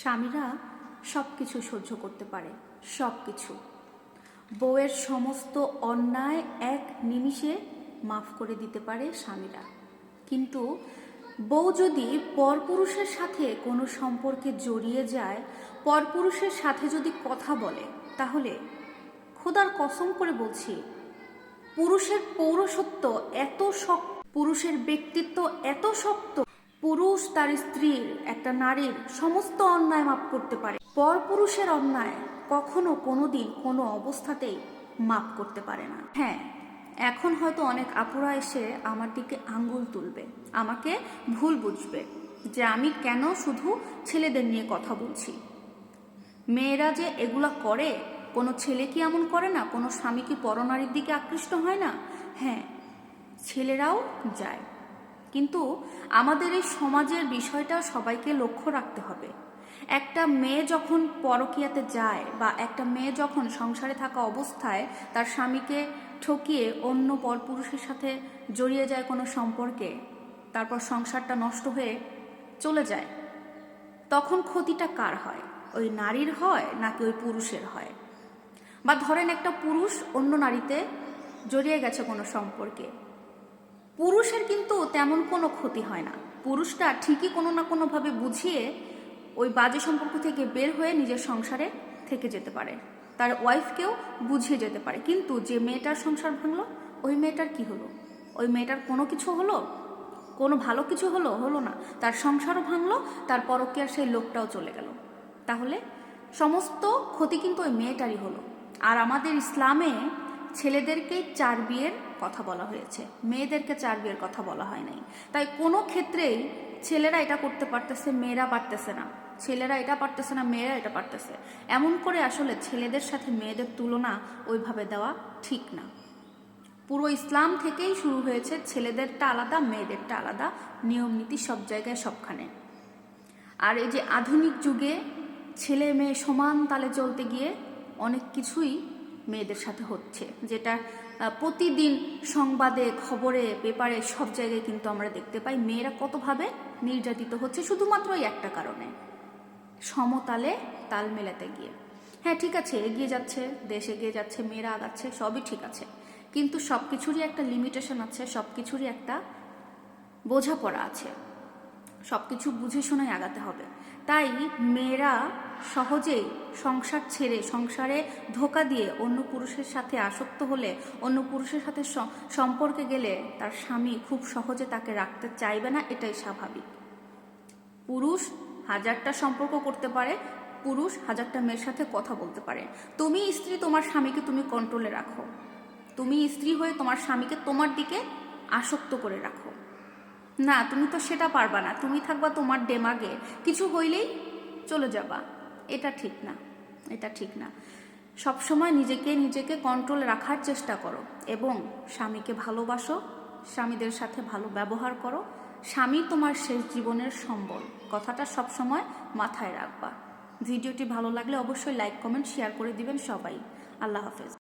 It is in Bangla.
স্বামীরা সব কিছু সহ্য করতে পারে সব কিছু বউয়ের সমস্ত অন্যায় এক নিমিষে মাফ করে দিতে পারে স্বামীরা। কিন্তু বউ যদি পরপুরুষের সাথে কোনো সম্পর্কে জড়িয়ে যায়, পরপুরুষের সাথে যদি কথা বলে, তাহলে খোদার কসম করে বলছি, পুরুষের পৌরসত্ব এত শক্ত, পুরুষের ব্যক্তিত্ব এত শক্ত। পুরুষ তার স্ত্রীর একটা নারীর সমস্ত অন্যায় মাপ করতে পারে। পরপুরুষের অন্যায় কখনো কোনোদিন কোনো অবস্থাতেই মাপ করতে পারে না। হ্যাঁ এখন হয়তো অনেক আপুরা এসে আমার দিকে আঙ্গুল তুলবে, আমাকে ভুল বুঝবে যে আমি কেন শুধু ছেলেদের নিয়ে কথা বলছি। মেয়েরা যে এগুলা করে, কোনো ছেলে কি এমন করে না? কোনো স্বামী কি পরনারীর দিকে আকৃষ্ট হয় না? হ্যাঁ ছেলেরাও যায়। কিন্তু আমাদের এই সমাজের বিষয়টা সবাইকে লক্ষ্য রাখতে হবে। একটা মেয়ে যখন পরকিয়াতে যায় বা একটা মেয়ে যখন সংসারে থাকা অবস্থায় তার স্বামীকে ঠকিয়ে অন্য পরপুরুষের সাথে জড়িয়ে যায় কোনো সম্পর্কে, তারপর সংসারটা নষ্ট হয়ে চলে যায়, তখন ক্ষতিটা কার হয়? ওই নারীর হয় নাকি ওই পুরুষের হয়? বা ধরেন একটা পুরুষ অন্য নারীতে জড়িয়ে গেছে কোনো সম্পর্কে পুরুষের কিন্তু তেমন কোনো ক্ষতি হয় না। পুরুষটা ঠিকই কোনো না কোনোভাবে বুঝিয়ে ওই বাজে সম্পর্ক থেকে বের হয়ে নিজের সংসারে থেকে যেতে পারে। তার ওয়াইফকেও বুঝিয়ে যেতে পারে। কিন্তু যে মেয়েটার সংসার ভাঙলো, ওই মেয়েটার কি হলো? ওই মেয়েটার কোনো কিছু হলো? কোনো ভালো কিছু হলো? হলো না। তার সংসারও ভাঙলো, তার আর সেই লোকটাও চলে গেল। তাহলে সমস্ত ক্ষতি কিন্তু ওই মেয়েটারই হলো। আর আমাদের ইসলামে ছেলেদেরকেই চার বিয়ের কথা বলা হয়েছে। মেয়েদেরকে চার বিয়ের কথা বলা হয় নাই। তাই কোনো ক্ষেত্রেই ছেলেরা এটা করতে পারতেছে, মেয়েরা পারতেছে না। ছেলেরা এটা পারতেছে না, মেয়েরা এটা পারতেছে। এমন করে আসলে ছেলেদের সাথে মেয়েদের তুলনা ওইভাবে দেওয়া ঠিক না। পুরো ইসলাম থেকেই শুরু হয়েছে ছেলেদেরটা আলাদা, মেয়েদেরটা আলাদা। নিয়ম নীতি সব জায়গায় সবখানে। আর এই যে আধুনিক যুগে ছেলে মেয়ে সমান তালে চলতে গিয়ে অনেক কিছুই মেয়েদের সাথে হচ্ছে, যেটা প্রতিদিন সংবাদে, খবরে, পেপারে সব জায়গায় কিন্তু আমরা দেখতে পাই মেয়েরা কতভাবে নির্যাতিত হচ্ছে শুধুমাত্র এই একটা কারণে। সমতালে তাল মেলাতে গিয়ে। হ্যাঁ ঠিক আছে, এগিয়ে যাচ্ছে, দেশ এগিয়ে যাচ্ছে, মেয়েরা আগাচ্ছে, সবই ঠিক আছে। কিন্তু সব কিছুরই একটা লিমিটেশন আছে সব কিছুরই একটা বোঝাপড়া আছে। সব কিছু বুঝে শুনে আগাতে হবে। তাই মেয়েরা সহজেই সংসার ছেড়ে, সংসারে ধোকা দিয়ে অন্য পুরুষের সাথে আসক্ত হলে, অন্য পুরুষের সাথে সম্পর্কে গেলে তার স্বামী খুব সহজে তাকে রাখতে চাইবে না, এটাই স্বাভাবিক। পুরুষ হাজারটা সম্পর্ক করতে পারে, পুরুষ হাজারটা মেয়ের সাথে কথা বলতে পারে। তুমি স্ত্রী, তোমার স্বামীকে তুমি কন্ট্রোলে রাখো। তুমি স্ত্রী হয়ে তোমার স্বামীকে তোমার দিকে আসক্ত করে রাখো। না, তুমি তো সেটা পারবা না। তুমি থাকবা তোমার ডেমাগে কিছু হইলেই চলে যাবা। এটা ঠিক না। এটা ঠিক না। সবসময় নিজেকে নিজেকে কন্ট্রোল রাখার চেষ্টা করো এবং স্বামীকে ভালোবাসো, স্বামীদের সাথে ভালো ব্যবহার করো। স্বামী তোমার শেষ জীবনের সম্বল। কথাটা সবসময় মাথায় রাখবা। ভিডিওটি ভালো লাগলে অবশ্যই লাইক কমেন্ট শেয়ার করে দিবেন সবাই। আল্লাহ হাফেজ।